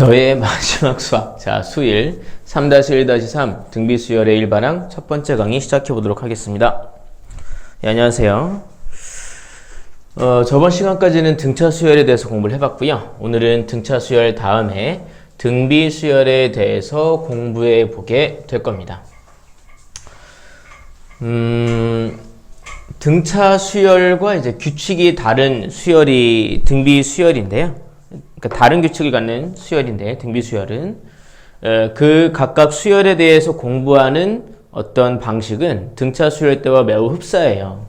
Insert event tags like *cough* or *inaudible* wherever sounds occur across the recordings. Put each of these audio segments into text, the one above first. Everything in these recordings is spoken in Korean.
너의 마지막 수학. 자, 수일 3-1-3 등비 수열의 일반항 첫 번째 강의 시작해 보도록 하겠습니다. 예, 안녕하세요. 어, 저번 시간까지는 등차 수열에 대해서 공부를 해봤고요. 오늘은 등차 수열 다음에 등비 수열에 대해서 공부해 보게 될 겁니다. 음, 등차 수열과 이제 규칙이 다른 수열이 등비 수열인데요. 그러니까 다른 규칙을 갖는 수열인데 등비 수열은 어, 그 각각 수열에 대해서 공부하는 어떤 방식은 등차 수열 때와 매우 흡사해요.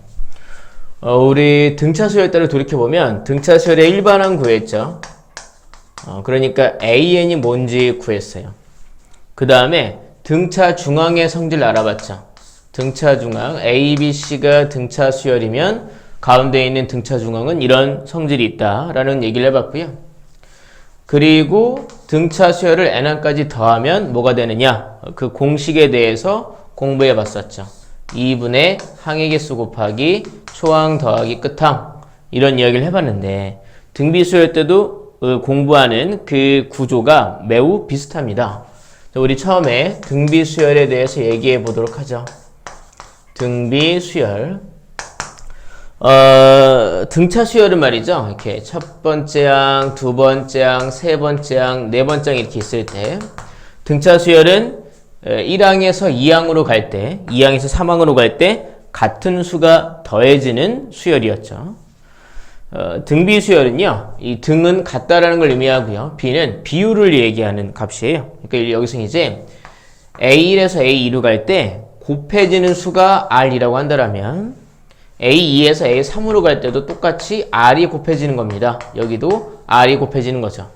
어, 우리 등차 수열 때를 돌이켜 보면 등차 수열의 일반항 구했죠. 어, 그러니까 AN이 뭔지 구했어요. 그 다음에 등차 중앙의 성질을 알아봤죠. 등차 중앙 A, B, C가 등차 수열이면 가운데 있는 등차 중앙은 이런 성질이 있다라는 얘기를 해봤고요. 그리고 등차 수열을 n항까지 더하면 뭐가 되느냐? 그 공식에 대해서 공부해 봤었죠. 2분의 항의 개수 곱하기 초항 더하기 끝항 이런 이야기를 해봤는데 등비 수열 때도 어, 공부하는 그 구조가 매우 비슷합니다. 자, 우리 처음에 등비 수열에 대해서 얘기해 보도록 하죠. 등비 수열. 어, 등차 수열은 말이죠. 이렇게 첫 번째 항, 두 번째 항, 세 번째 항, 네 번째 항 이렇게 있을 때 등차 수열은 1항에서 2항으로 갈 때, 2항에서 3항으로 갈 때 같은 수가 더해지는 수열이었죠. 어, 등비 수열은요, 이 등은 같다라는 걸 의미하고요. B는 비율을 얘기하는 값이에요. 그러니까 여기서 이제 A1에서 A2로 갈 때 곱해지는 수가 R이라고 한다면 A2에서 A3으로 갈 때도 똑같이 R이 곱해지는 겁니다. 여기도 R이 곱해지는 거죠.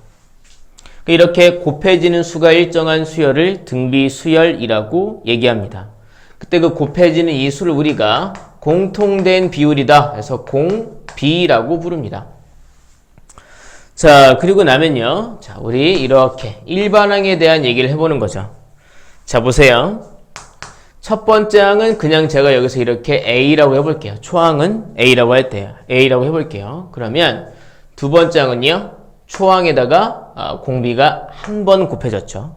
이렇게 곱해지는 수가 일정한 수열을 등비 수열이라고 얘기합니다. 그때 그 곱해지는 이 수를 우리가 공통된 비율이다. 그래서 공비라고 부릅니다. 자, 그리고 나면요. 자, 우리 이렇게 일반항에 대한 얘기를 해보는 거죠. 자, 보세요. 첫 번째 항은 그냥 제가 여기서 이렇게 A라고 해볼게요. 초항은 A라고 할 때요. A라고 해볼게요. 그러면 두 번째 항은요. 초항에다가 아, 공비가 한 번 곱해졌죠.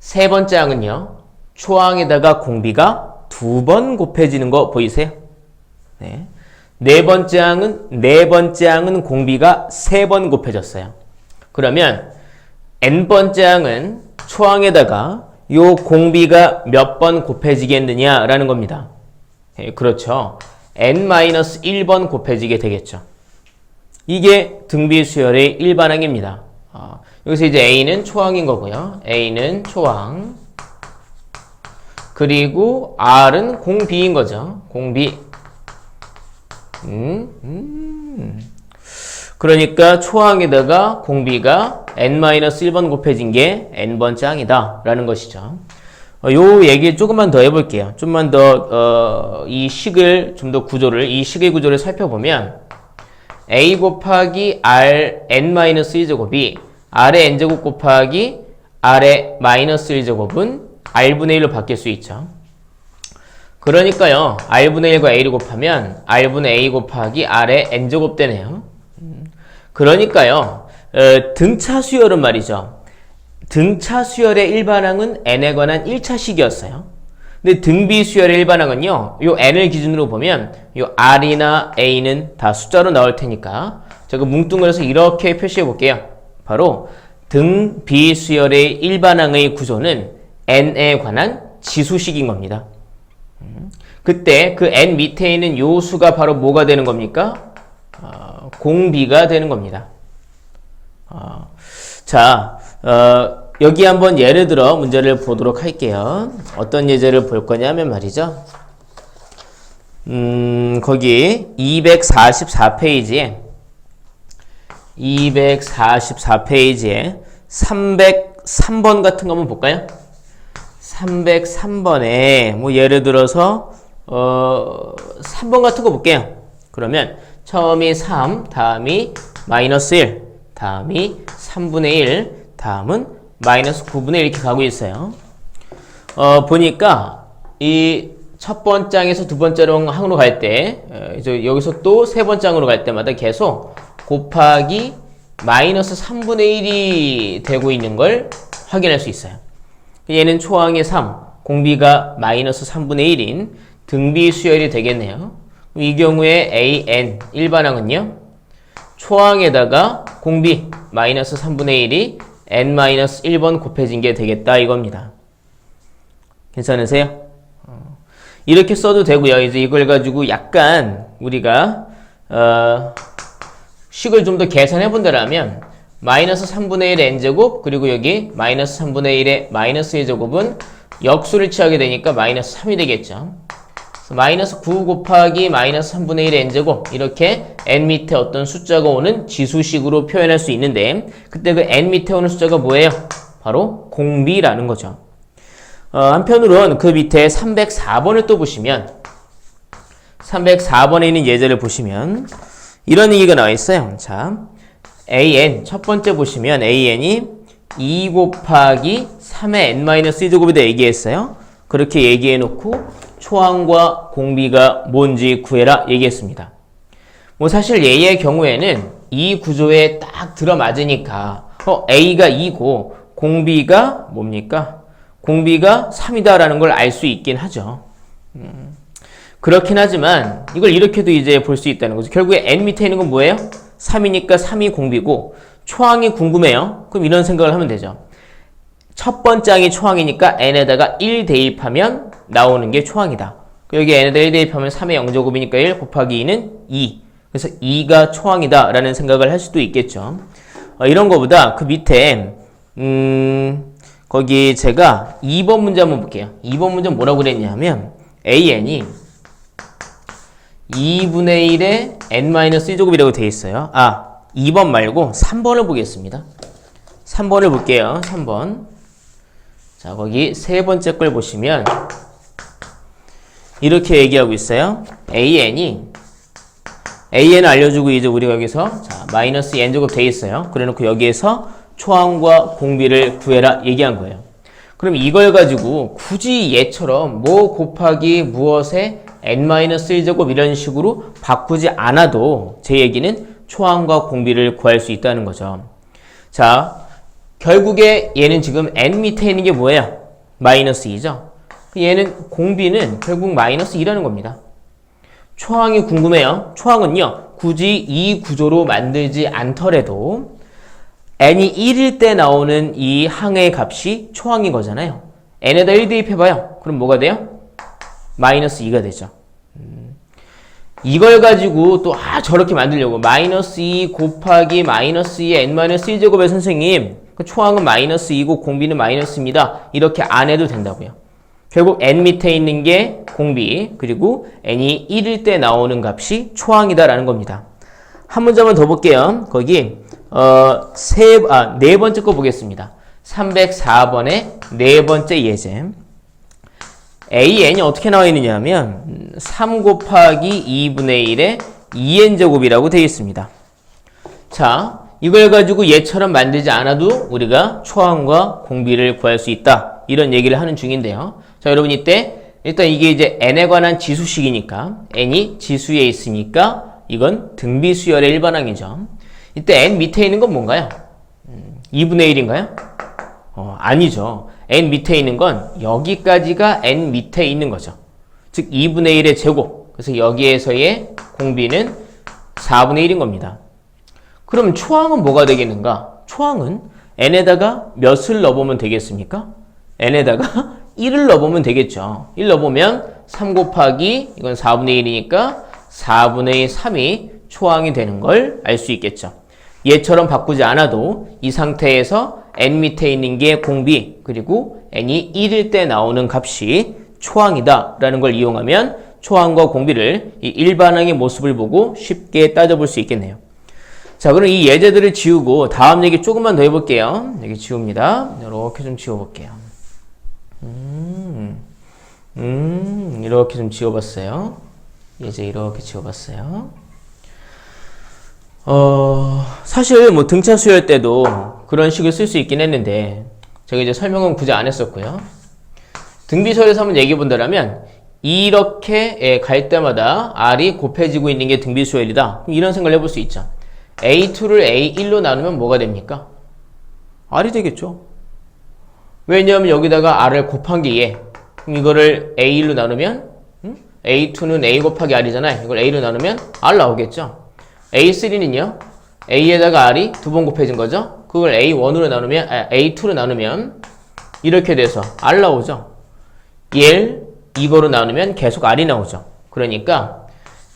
세 번째 항은요. 초항에다가 공비가 두 번 곱해지는 거 보이세요? 네. 네 번째 항은 네 번째 항은 공비가 세 번 곱해졌어요. 그러면 n 번째 항은 초항에다가 요 공비가 몇 번 곱해지겠느냐라는 겁니다. 네, 그렇죠. n-1번 곱해지게 되겠죠. 이게 등비 수열의 일반항입니다. 어, 여기서 이제 A는 초항인 거고요. A는 초항. 그리고 R은 공비인 거죠. 공비. 음, 음. 그러니까 초항에다가 공비가 n-1번 곱해진 게 n번째 항이다 라는 것이죠. 어, 요 얘기 조금만 더 해볼게요. 좀만 더, 어, 이 식을, 좀 더 구조를, 이 식의 구조를 살펴보면 a 곱하기 r n-1제곱이 r의 n제곱 곱하기 r의 마이너스 1제곱은 r분의 1로 바뀔 수 있죠. 그러니까요, r분의 1과 a를 곱하면 r분의 a 곱하기 r의 n제곱 되네요. 그러니까요, 어, 등차 수열은 말이죠. 등차 수열의 일반항은 n에 관한 1차식이었어요. 근데 등비 수열의 일반항은요, 요 n을 기준으로 보면 요 r이나 a는 다 숫자로 나올 테니까 제가 뭉뚱그려서 이렇게 표시해 볼게요. 바로 등비 수열의 일반항의 구조는 n에 관한 지수식인 겁니다. 음, 그때 그 n 밑에 있는 요 수가 바로 뭐가 되는 겁니까? 어, 공비가 되는 겁니다. 어, 자, 어, 여기 한번 예를 들어 문제를 보도록 할게요. 어떤 예제를 볼 거냐면 말이죠. 음, 거기 244페이지에 244페이지에 303번 같은 거 한번 볼까요? 303번에 뭐 예를 들어서 어 3번 같은 거 볼게요. 그러면 처음이 3, 다음이 마이너스 1, 다음이 3분의 1, 다음은 마이너스 9분의 1 이렇게 가고 있어요. 어, 보니까 이 첫 번째 항에서 두 번째 항으로 갈 때, 어, 여기서 또 세 번째 항으로 갈 때마다 계속 곱하기 마이너스 3분의 1이 되고 있는 걸 확인할 수 있어요. 얘는 초항의 3, 공비가 마이너스 3분의 1인 등비 수열이 되겠네요. 이 경우에 AN 일반항은요. 초항에다가 공비 마이너스 3분의 1이 n-1번 곱해진 게 되겠다 이겁니다. 괜찮으세요? 어, 이렇게 써도 되고요. 이제 이걸 가지고 약간 우리가 어, 식을 좀 더 계산해 본다라면 마이너스 3분의 1의 n제곱 그리고 여기 마이너스 3분의 1의 마이너스 2제곱은 역수를 취하게 되니까 마이너스 3이 되겠죠. 마이너스 9 곱하기 마이너스 3분의 1의 n제곱 이렇게 n 밑에 어떤 숫자가 오는 지수식으로 표현할 수 있는데 그때 그 n 밑에 오는 숫자가 뭐예요? 바로 공비라는 거죠. 어, 한편으로는 그 밑에 304번을 또 보시면 304번에 있는 예제를 보시면 이런 얘기가 나와 있어요. 자, an 첫 번째 보시면 an이 2 곱하기 3의 n-1 제곱이다 얘기했어요. 그렇게 얘기해 놓고 초항과 공비가 뭔지 구해라 얘기했습니다. 뭐 사실 얘의 경우에는 이 구조에 딱 들어맞으니까 어, a가 2고 공비가 뭡니까? 공비가 3이다라는 걸 알 수 있긴 하죠. 음, 그렇긴 하지만 이걸 이렇게도 이제 볼 수 있다는 거죠. 결국에 n 밑에 있는 건 뭐예요? 3이니까 3이 공비고 초항이 궁금해요. 그럼 이런 생각을 하면 되죠. 첫 번째 항이 초항이니까 n에다가 1 대입하면 나오는 게 초항이다. 여기 n에다 1 대입하면 3의 0제곱이니까 1 곱하기 2는 2. 그래서 2가 초항이다 라는 생각을 할 수도 있겠죠. 어, 이런 거보다 그 밑에 음, 거기 제가 2번 문제 한번 볼게요. 2번 문제 뭐라고 그랬냐면 an이 2분의 1의 n-1제곱이라고 되어 있어요. 아, 2번 말고 3번을 보겠습니다. 3번을 볼게요. 3번. 자, 거기 세 번째 걸 보시면 이렇게 얘기하고 있어요. an이 an 알려주고 이제 우리가 여기서 자, 마이너스 n제곱 돼 있어요. 그래 놓고 여기에서 초항과 공비를 구해라 얘기한 거예요. 그럼 이걸 가지고 굳이 얘처럼 뭐 곱하기 무엇에 n-1제곱 이런 식으로 바꾸지 않아도 제 얘기는 초항과 공비를 구할 수 있다는 거죠. 자, 결국에 얘는 지금 n 밑에 있는 게 뭐예요? 마이너스 2죠. 얘는 공비는 결국 마이너스 2라는 겁니다. 초항이 궁금해요. 초항은요, 굳이 이 구조로 만들지 않더라도 n이 1일 때 나오는 이 항의 값이 초항인 거잖아요. n에다 1 대입해봐요. 그럼 뭐가 돼요? 마이너스 2가 되죠. 음. 이걸 가지고 또 아 저렇게 만들려고 마이너스 2 곱하기 마이너스 2의 n-1제곱의 선생님 그 초항은 마이너스 2고 공비는 마이너스입니다. 이렇게 안 해도 된다고요. 결국 n 밑에 있는 게 공비 그리고 n이 1일 때 나오는 값이 초항이다라는 겁니다. 한 문제만 더 볼게요. 거기 어, 세, 아, 네 번째 거 보겠습니다. 304번의 네 번째 예제. an이 어떻게 나와 있느냐 하면 3 곱하기 2분의 1의 2n제곱이라고 되어 있습니다. 자, 이걸 가지고 얘처럼 만들지 않아도 우리가 초항과 공비를 구할 수 있다. 이런 얘기를 하는 중인데요. 자, 여러분 이때 일단 이게 이제 n에 관한 지수식이니까 n이 지수에 있으니까 이건 등비 수열의 일반항이죠. 이때 n 밑에 있는 건 뭔가요? 음, 2분의 1인가요? 어, 아니죠. n 밑에 있는 건 여기까지가 n 밑에 있는 거죠. 즉 2분의 1의 제곱. 그래서 여기에서의 공비는 4분의 1인 겁니다. 그럼 초항은 뭐가 되겠는가? 초항은 n에다가 몇을 넣어보면 되겠습니까? n에다가 *laughs* 1을 넣어보면 되겠죠. 1 넣어보면 3 곱하기 이건 4분의 1이니까 4분의 3이 초항이 되는 걸 알 수 있겠죠. 얘처럼 바꾸지 않아도 이 상태에서 n 밑에 있는 게 공비 그리고 n이 1일 때 나오는 값이 초항이다 라는 걸 이용하면 초항과 공비를 이 일반항의 모습을 보고 쉽게 따져볼 수 있겠네요. 자 그럼 이 예제들을 지우고 다음 얘기 조금만 더 해볼게요. 여기 지웁니다. 이렇게 좀 지워볼게요. 음, 음 이렇게 좀 지워봤어요. 예제 이렇게 지워봤어요. 어, 사실 뭐 등차 수열 때도 그런 식을 쓸 수 있긴 했는데 제가 이제 설명은 굳이 안 했었고요. 등비서에서 한번 얘기해 본다면 이렇게 예, 갈 때마다 R이 곱해지고 있는 게 등비수열이다. 이런 생각을 해볼 수 있죠. A2를 A1로 나누면 뭐가 됩니까? R이 되겠죠. 왜냐하면 여기다가 R을 곱한 게 얘. 그럼 이거를 A1로 나누면 음? A2는 A 곱하기 R이잖아요. 이걸 A로 나누면 R 나오겠죠. A3는요. A에다가 R이 두 번 곱해진 거죠. 그걸 A1으로 나누면 아, A2로 나누면 이렇게 돼서 R 나오죠. 얘를 이거로 나누면 계속 R이 나오죠. 그러니까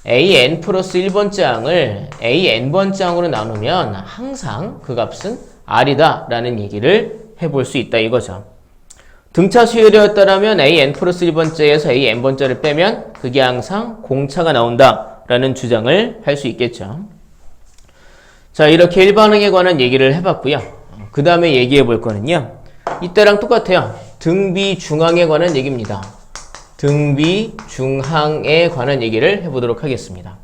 an 플러스 1번 장을 an번 장으로 나누면 항상 그 값은 r이다 라는 얘기를 해볼 수 있다 이거죠. 등차 수열이었다라면 an 플러스 1번째에서 an번째를 빼면 그게 항상 공차가 나온다 라는 주장을 할 수 있겠죠. 자 이렇게 일반항에 관한 얘기를 해봤고요. 그 다음에 얘기해 볼 거는요. 이때랑 똑같아요. 등비 중항에 관한 얘기입니다. 등비 중항에 관한 얘기를 해보도록 하겠습니다.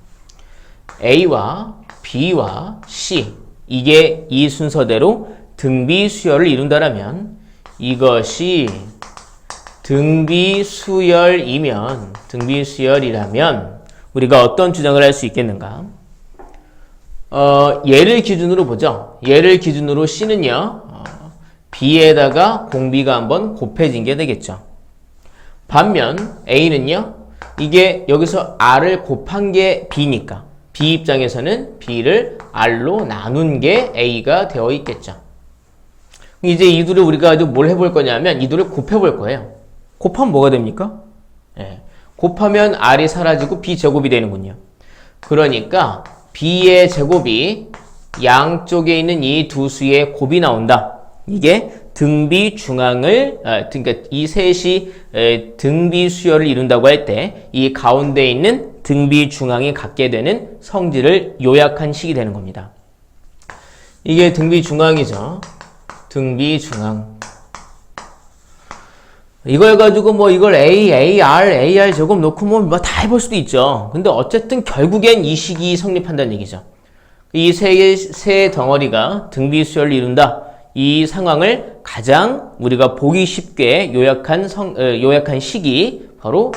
A와 B와 C 이게 이 순서대로 등비 수열을 이룬다라면 이것이 등비 수열이면 등비 수열이라면 우리가 어떤 주장을 할 수 있겠는가? 어, 얘를 기준으로 보죠. 얘를 기준으로 C는요. 어, B에다가 공비가 한번 곱해진 게 되겠죠. 반면 A는요. 이게 여기서 R을 곱한 게 B니까 B 입장에서는 B를 R로 나눈 게 A가 되어 있겠죠. 이제 이 둘을 우리가 아주 뭘 해볼 거냐면 이 둘을 곱해볼 거예요. 곱하면 뭐가 됩니까? 예. 곱하면 R이 사라지고 B 제곱이 되는군요. 그러니까 B의 제곱이 양쪽에 있는 이 두 수의 곱이 나온다. 이게 등비 중앙을 아, 그러니까 이 셋이 에, 등비 수열을 이룬다고 할 때 이 가운데 있는 등비 중앙이 갖게 되는 성질을 요약한 식이 되는 겁니다. 이게 등비 중앙이죠. 등비 중앙. 이걸 가지고 뭐 이걸 A, AR, AR 제곱 놓고 뭐 다 해볼 수도 있죠. 근데 어쨌든 결국엔 이 식이 성립한다는 얘기죠. 이 세, 세 덩어리가 등비 수열을 이룬다. 이 상황을 가장 우리가 보기 쉽게 요약한 성, 어, 요약한 식이 바로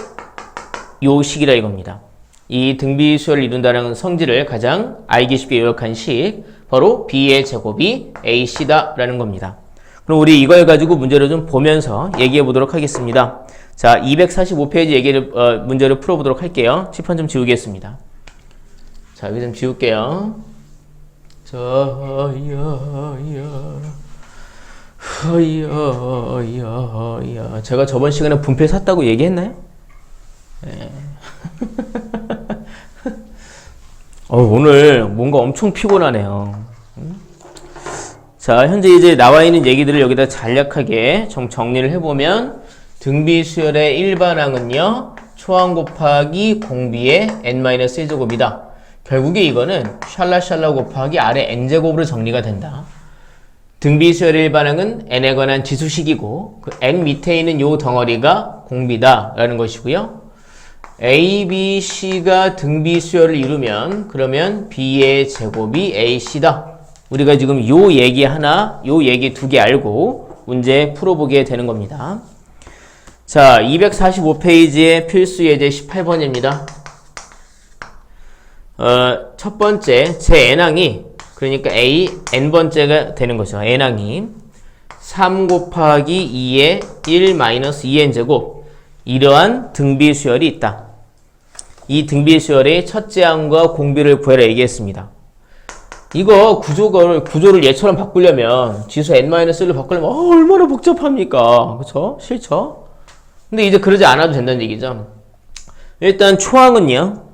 요 식이라 이겁니다. 이 등비 수열을 이룬다는 성질을 가장 알기 쉽게 요약한 식, 바로 B의 제곱이 AC다라는 겁니다. 그럼 우리 이걸 가지고 문제를 좀 보면서 얘기해 보도록 하겠습니다. 자, 245페이지 얘기를, 어, 문제를 풀어보도록 할게요. 칠판 좀 지우겠습니다. 자, 여기 좀 지울게요. 자, 야, 야. 허여여여 제가 저번 시간에 분필 샀다고 얘기했나요? 네. *laughs* 어, 오늘 뭔가 엄청 피곤하네요. 음? 자, 현재 이제 나와 있는 얘기들을 여기다 간략하게 좀 정리를 해보면 등비 수열의 일반항은요 초항 곱하기 공비의 n-1제곱이다. 결국에 이거는 샬라샬라 곱하기 아래 n제곱으로 정리가 된다. 등비수열의 일반항은 n에 관한 지수식이고 그 n 밑에 있는 요 덩어리가 공비다 라는 것이고요. a, b, c가 등비수열을 이루면 그러면 b의 제곱이 ac다. 우리가 지금 요 얘기 하나, 요 얘기 두 개 알고 문제 풀어보게 되는 겁니다. 자, 245페이지의 필수 예제 18번입니다. 어, 첫 번째, 제 n항이 그러니까 a n번째가 되는 거죠. n항이 3 곱하기 2의 1 마이너스 2n 제곱 이러한 등비 수열이 있다. 이 등비 수열의 첫째 항과 공비를 구해라 얘기했습니다. 이거 구조를 구조를 얘처럼 바꾸려면 지수 n-1로 바꾸려면 어, 얼마나 복잡합니까? 그렇죠? 싫죠? 근데 이제 그러지 않아도 된다는 얘기죠. 일단 초항은요.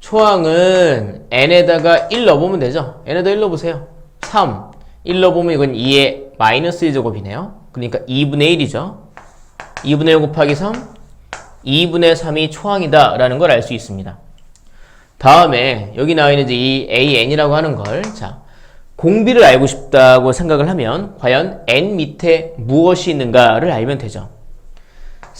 초항은 n에다가 1 넣어보면 되죠. n에다 1 넣어보세요. 3. 1 넣어보면 이건 2의 마이너스 1제곱이네요. 그러니까 2분의 1이죠. 2분의 1 곱하기 3. 2분의 3이 초항이다 라는 걸 알 수 있습니다. 다음에 여기 나와 있는 이 an이라고 하는 걸 자, 공비를 알고 싶다고 생각을 하면 과연 n 밑에 무엇이 있는가를 알면 되죠.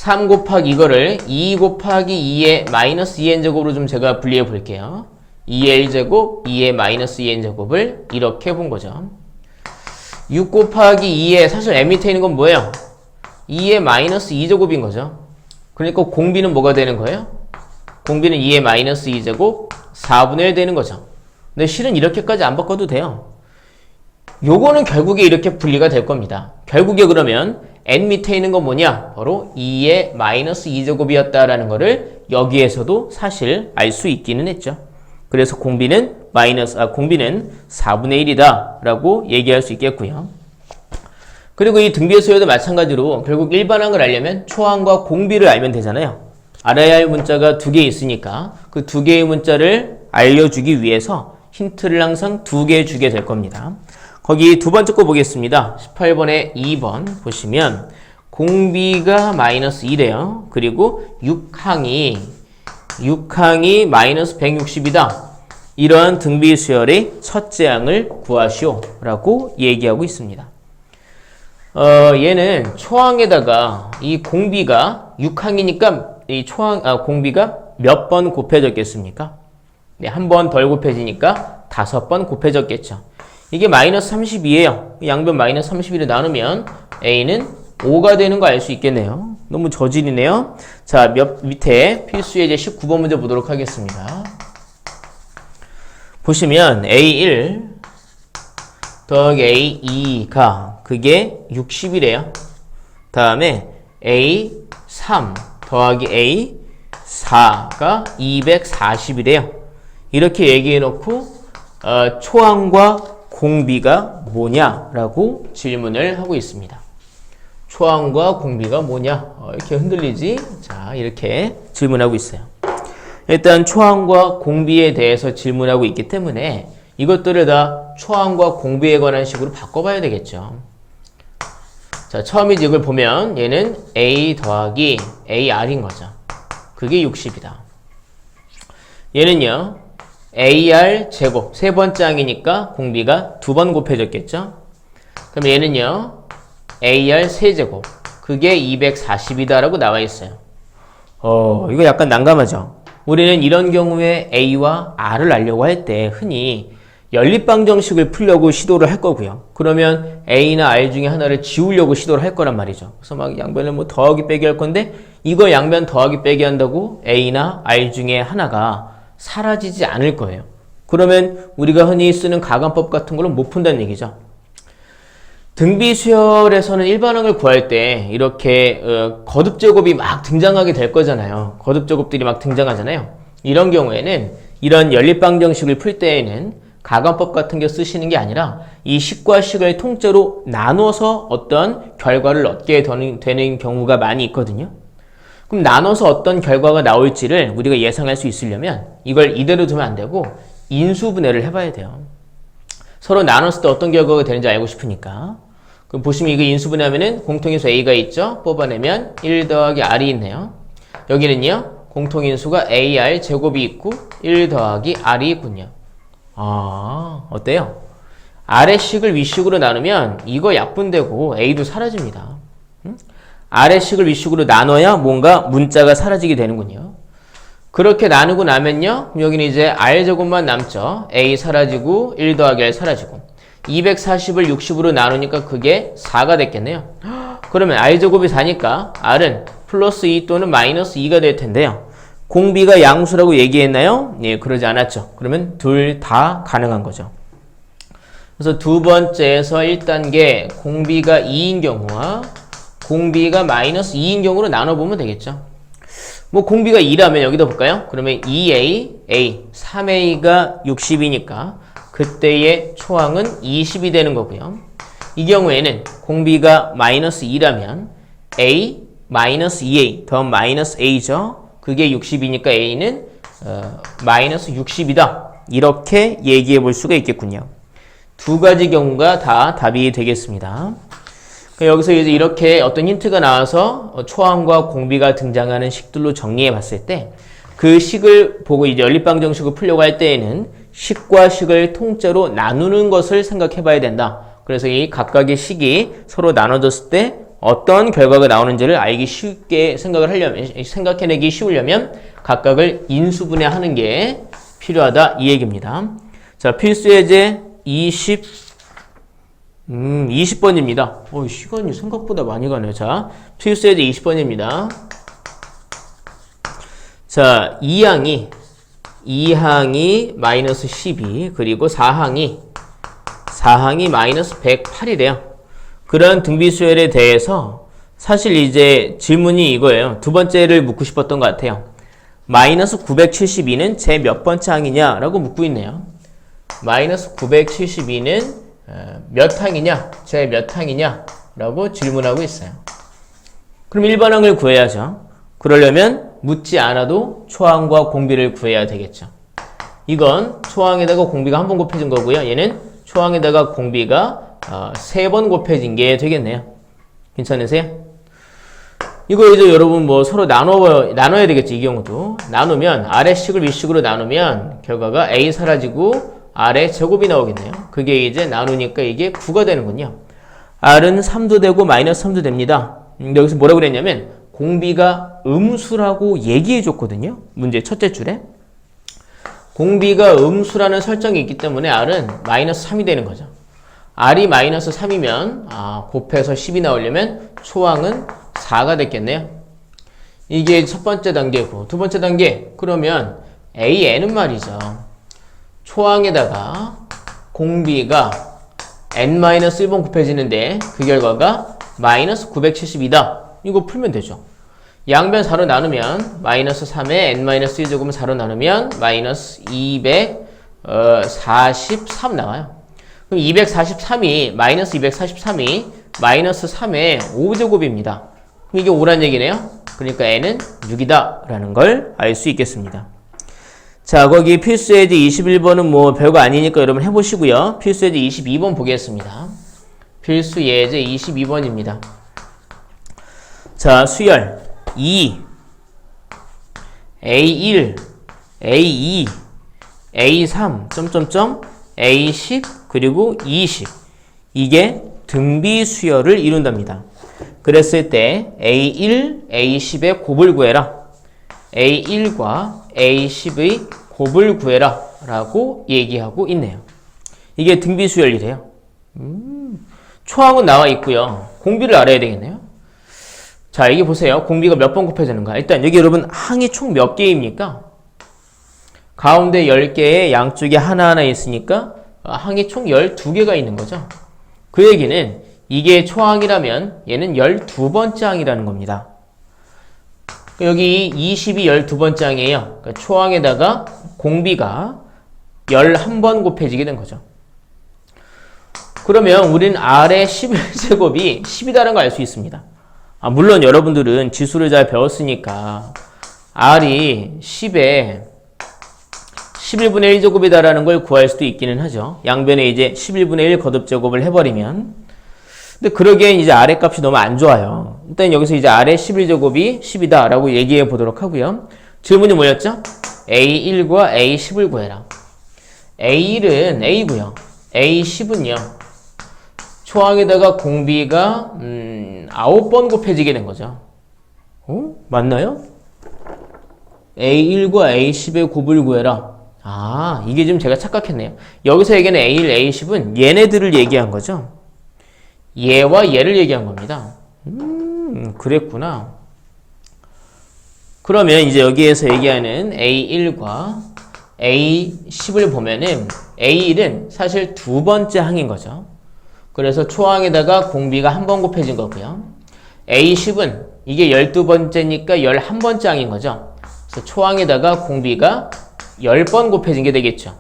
3 곱하기 이거를 2 곱하기 2의 마이너스 2n 제곱으로 좀 제가 분리해 볼게요. 2의 1제곱, 2의 마이너스 2n 제곱을 이렇게 본 거죠. 6 곱하기 2의 사실 n 밑에 있는 건 뭐예요? 2의 마이너스 2제곱인 거죠. 그러니까 공비는 뭐가 되는 거예요? 공비는 2의 마이너스 2제곱 4분의 1 되는 거죠. 근데 실은 이렇게까지 안 바꿔도 돼요. 요거는 결국에 이렇게 분리가 될 겁니다. 결국에 그러면 n 밑에 있는 건 뭐냐? 바로 2의 마이너스 2제곱이었다라는 거를 여기에서도 사실 알 수 있기는 했죠. 그래서 공비는 마이너스 아 공비는 4분의 1이다 라고 얘기할 수 있겠고요. 그리고 이 등비의 수요도 마찬가지로 결국 일반항을 알려면 초항과 공비를 알면 되잖아요. 알아야 할 문자가 두 개 있으니까 그 두 개의 문자를 알려주기 위해서 힌트를 항상 두 개 주게 될 겁니다. 거기 두 번째 거 보겠습니다. 18번에 2번 보시면 공비가 마이너스 2래요. 그리고 6항이 6항이 마이너스 160이다. 이러한 등비 수열의 첫째 항을 구하시오 라고 얘기하고 있습니다. 어, 얘는 초항에다가 이 공비가 6항이니까 이 초항, 아, 공비가 몇 번 곱해졌겠습니까? 네, 한 번 덜 곱해지니까 다섯 번 곱해졌겠죠. 이게 마이너스 32예요. 양변 마이너스 31을 나누면 A는 5가 되는 거 알 수 있겠네요. 너무 저질이네요. 자, 몇, 밑에 필수 예제 19번 문제 보도록 하겠습니다. 보시면 A1 더하기 A2가 그게 60이래요. 다음에 A3 더하기 A4가 240이래요. 이렇게 얘기해 놓고 어, 초항과 공비가 뭐냐라고 질문을 하고 있습니다. 초항과 공비가 뭐냐? 어, 이렇게 흔들리지? 자, 이렇게 질문하고 있어요. 일단 초항과 공비에 대해서 질문하고 있기 때문에 이것들을 다 초항과 공비에 관한 식으로 바꿔봐야 되겠죠. 자, 처음에 이걸 보면 얘는 A 더하기 AR인 거죠. 그게 60이다. 얘는요, AR 제곱, 세 번째 항이니까 공비가 두 번 곱해졌겠죠? 그럼 얘는요, AR 세제곱, 그게 240이다라고 나와 있어요. 어, 이거 약간 난감하죠? 우리는 이런 경우에 A와 R을 알려고 할 때 흔히 연립방정식을 풀려고 시도를 할 거고요. 그러면 A나 R 중에 하나를 지우려고 시도를 할 거란 말이죠. 그래서 막 양변을 뭐 더하기 빼기 할 건데 이거 양변 더하기 빼기 한다고 A나 R 중에 하나가 사라지지 않을 거예요. 그러면 우리가 흔히 쓰는 가관법 같은 걸로 못 푼다는 얘기죠. 등비수열에서는 일반항을 구할 때 이렇게 어, 거듭 제곱이 막 등장하게 될 거잖아요. 거듭 제곱들이 막 등장하잖아요. 이런 경우에는 이런 연립방정식을 풀 때에는 가관법 같은 게 쓰시는 게 아니라 이 식과 식을 통째로 나눠서 어떤 결과를 얻게 되는, 되는 경우가 많이 있거든요. 그럼 나눠서 어떤 결과가 나올지를 우리가 예상할 수 있으려면 이걸 이대로 두면 안 되고 인수분해를 해봐야 돼요. 서로 나눴을 때 어떤 결과가 되는지 알고 싶으니까. 그럼 보시면 이거 인수분해하면은 공통인수 A가 있죠? 뽑아내면 1 더하기 R이 있네요. 여기는요, 공통인수가 AR 제곱이 있고 1 더하기 R이 있군요. 아, 어때요? 아래식을 위식으로 나누면 이거 약분되고 A도 사라집니다. 응? 아래식을 위식으로 나눠야 뭔가 문자가 사라지게 되는군요. 그렇게 나누고 나면요. 여기는 이제 R제곱만 남죠. A 사라지고 1 더하기 R 사라지고 240을 60으로 나누니까 그게 4가 됐겠네요. 그러면 R제곱이 4니까 R은 플러스 2 또는 마이너스 2가 될 텐데요. 공비가 양수라고 얘기했나요? 예, 그러지 않았죠. 그러면 둘 다 가능한 거죠. 그래서 두 번째에서 1단계 공비가 2인 경우와 공비가 마이너스 2인 경우로 나눠보면 되겠죠. 뭐 공비가 2라면 여기다 볼까요? 그러면 2a, a, 3a가 60이니까 그때의 초항은 20이 되는 거고요. 이 경우에는 공비가 마이너스 2라면 a 마이너스 2a 더 마이너스 a죠. 그게 60이니까 a는 어, 마이너스 60이다. 이렇게 얘기해 볼 수가 있겠군요. 두 가지 경우가 다 답이 되겠습니다. 여기서 이제 이렇게 어떤 힌트가 나와서 초항과 공비가 등장하는 식들로 정리해 봤을 때 그 식을 보고 이제 연립방정식을 풀려고 할 때에는 식과 식을 통째로 나누는 것을 생각해 봐야 된다. 그래서 이 각각의 식이 서로 나눠졌을 때 어떤 결과가 나오는지를 알기 쉽게 생각을 하려면, 생각해내기 쉬우려면 각각을 인수분해하는 게 필요하다. 이 얘기입니다. 자, 필수 예제 20, 음, 20번입니다. 어, 시간이 생각보다 많이 가네요. 자, 필수 예제 20번입니다. 자, 2항이 2항이 마이너스 12 그리고 4항이 4항이 마이너스 108이래요. 그런 등비 수열에 대해서 사실 이제 질문이 이거예요. 두 번째를 묻고 싶었던 것 같아요. 마이너스 972는 제 몇 번째 항이냐라고 묻고 있네요. 마이너스 972는 어, 몇 항이냐? 제 몇 항이냐 라고 질문하고 있어요. 그럼 1번 항을 구해야죠. 그러려면 묻지 않아도 초항과 공비를 구해야 되겠죠. 이건 초항에다가 공비가 한 번 곱해진 거고요. 얘는 초항에다가 공비가 어, 세번 곱해진 게 되겠네요. 괜찮으세요? 이거 이제 여러분 뭐 서로 나눠, 나눠야 되겠지, 이 경우도. 나누면, 아래식을 위식으로 나누면 결과가 A 사라지고 R의 제곱이 나오겠네요. 그게 이제 나누니까 이게 9가 되는군요. R은 3도 되고 마이너스 3도 됩니다. 음, 여기서 뭐라고 그랬냐면, 공비가 음수라고 얘기해 줬거든요. 문제 첫째 줄에. 공비가 음수라는 설정이 있기 때문에 R은 마이너스 3이 되는 거죠. R이 마이너스 3이면 아, 곱해서 10이 나오려면 초항은 4가 됐겠네요. 이게 첫 번째 단계고 두 번째 단계 그러면 AN은 말이죠. 초항에다가 공비가 n-1번 곱해지는데 그 결과가 마이너스 972다. 이거 풀면 되죠. 양변 4로 나누면 마이너스 3에 n-1제곱은 4로 나누면 마이너스 243 나와요. 그럼 243이 마이너스 243이 마이너스 3의 5제곱입니다. 그럼 이게 5란 얘기네요. 그러니까 n은 6이다 라는 걸 알 수 있겠습니다. 자 거기 필수 예제 21번은 뭐 별거 아니니까 여러분 해보시고요. 필수 예제 22번 보겠습니다. 필수 예제 22번입니다. 자 수열 2 A1 A2 A3 점점점 A10 그리고 20 이게 등비 수열을 이룬답니다. 그랬을 때 A1, A10의 곱을 구해라. A1과 A10의 곱을 구해라 라고 얘기하고 있네요. 이게 등비 수열이래요. 음, 초항은 나와 있고요. 공비를 알아야 되겠네요. 자, 여기 보세요. 공비가 몇 번 곱해지는가? 일단 여기 여러분 항이 총 몇 개입니까? 가운데 10개에 양쪽에 하나하나 있으니까 항이 총 12개가 있는 거죠. 그 얘기는 이게 초항이라면 얘는 12번째 항이라는 겁니다. 여기 20이 12번째 항이에요. 그러니까 초항에다가 공비가 11번 곱해지게 된 거죠. 그러면 우리는 R의 11제곱이 *laughs* 10이다라는 걸 알 수 있습니다. 아, 물론 여러분들은 지수를 잘 배웠으니까 R이 10에 11분의 1제곱이다라는 걸 구할 수도 있기는 하죠. 양변에 이제 11분의 1 거듭제곱을 해버리면 근데 그러기엔 이제 아래 값이 너무 안 좋아요. 일단 여기서 이제 아래 11제곱이 10이다 라고 얘기해 보도록 하고요. 질문이 뭐였죠? A1과 A10을 구해라. A1은 A고요. A10은요. 초항에다가 공비가 음, 9번 곱해지게 된 거죠. 어? 맞나요? A1과 A10의 곱을 구해라. 아, 이게 지금 제가 착각했네요. 여기서 얘기하는 A1, A10은 얘네들을 얘기한 거죠. 얘와 얘를 얘기한 겁니다. 음, 그랬구나. 그러면 이제 여기에서 얘기하는 A1과 A10을 보면은 A1은 사실 두 번째 항인 거죠. 그래서 초항에다가 공비가 한 번 곱해진 거고요. A10은 이게 12번째니까 11번째 항인 거죠. 그래서 초항에다가 공비가 10번 곱해진 게 되겠죠.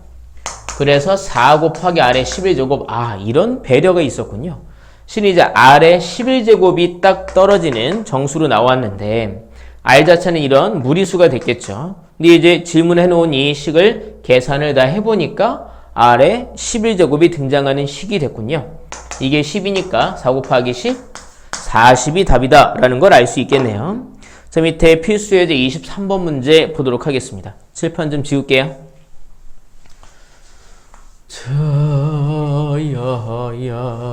그래서 4 곱하기 아래 11제곱. 아, 이런 배려가 있었군요. 실은 이제 아래 11제곱이 딱 떨어지는 정수로 나왔는데 R 자체는 이런 무리수가 됐겠죠. 근데 이제 질문해 놓은 이 식을 계산을 다 해보니까 R에 11제곱이 등장하는 식이 됐군요. 이게 10이니까 4 곱하기 10, 40이 답이다 라는 걸 알 수 있겠네요. 자 밑에 필수 예제 23번 문제 보도록 하겠습니다. 칠판 좀 지울게요.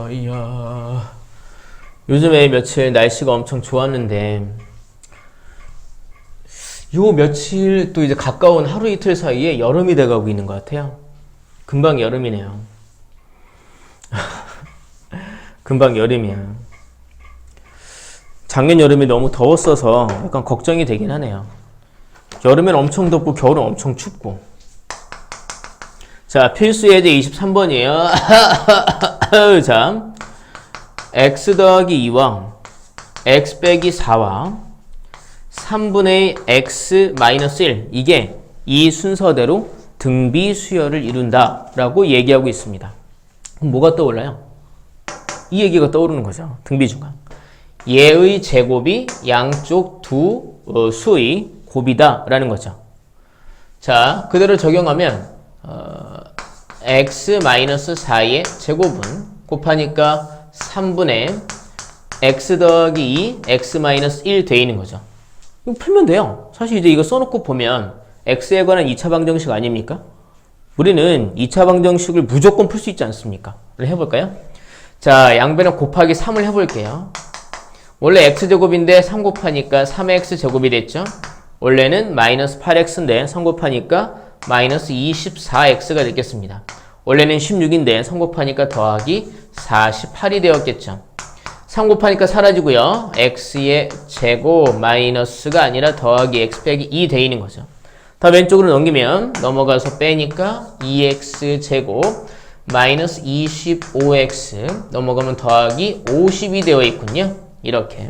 자야야야 요즘에 며칠 날씨가 엄청 좋았는데 요 며칠 또 이제 가까운 하루 이틀 사이에 여름이 돼가고 있는 것 같아요. 금방 여름이네요. *laughs* 금방 여름이야. 작년 여름이 너무 더웠어서 약간 걱정이 되긴 하네요. 여름엔 엄청 덥고 겨울은 엄청 춥고 자, 필수 예제 23번이에요. *laughs* 자, x 더하기 2와 x 빼기 4와 3분의 x 마이너스 1 이게 이 순서대로 등비 수열을 이룬다 라고 얘기하고 있습니다. 뭐가 떠올라요? 이 얘기가 떠오르는 거죠. 등비 중간. 얘의 제곱이 양쪽 두 어, 수의 곱이다 라는 거죠. 자, 그대로 적용하면 어, x-4의 제곱은 곱하니까 3분의 x 더하기 2, x-1 돼 있는 거죠. 풀면 돼요. 사실 이제 이거 써놓고 보면 x에 관한 2차 방정식 아닙니까? 우리는 2차 방정식을 무조건 풀 수 있지 않습니까? 그럼 해볼까요? 자, 양변을 곱하기 3을 해볼게요. 원래 x제곱인데 3 곱하니까 3x제곱이 됐죠? 원래는 마이너스 8x인데 3 곱하니까 마이너스 24x가 됐겠습니다. 원래는 16인데 3 곱하니까 더하기 48이 되었겠죠. 3 곱하니까 사라지고요. x의 제곱 마이너스가 아니라 더하기 x 빼기 2 돼 있는 거죠. 다 왼쪽으로 넘기면 넘어가서 빼니까 2x 제곱 마이너스 25x 넘어가면 더하기 50이 되어 있군요. 이렇게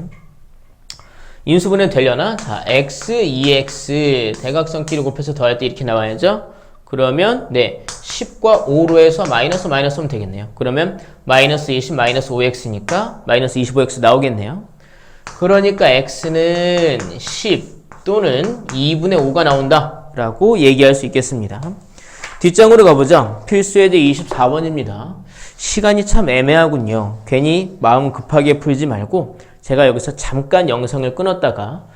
인수분해 되려나? 자, x, 2x 대각선 키를 곱해서 더할 때 이렇게 나와야죠. 그러면 네 10과 5로 해서 마이너스 마이너스 하면 되겠네요. 그러면 마이너스 20 마이너스 5x니까 마이너스 25x 나오겠네요. 그러니까 x는 10 또는 2분의 5가 나온다 라고 얘기할 수 있겠습니다. 뒷장으로 가보죠. 필수예제 24번입니다. 시간이 참 애매하군요. 괜히 마음 급하게 풀지 말고 제가 여기서 잠깐 영상을 끊었다가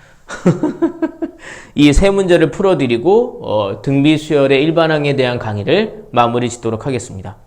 이 세 문제를 풀어드리고 어, 등비 수열의 일반항에 대한 강의를 마무리 짓도록 하겠습니다.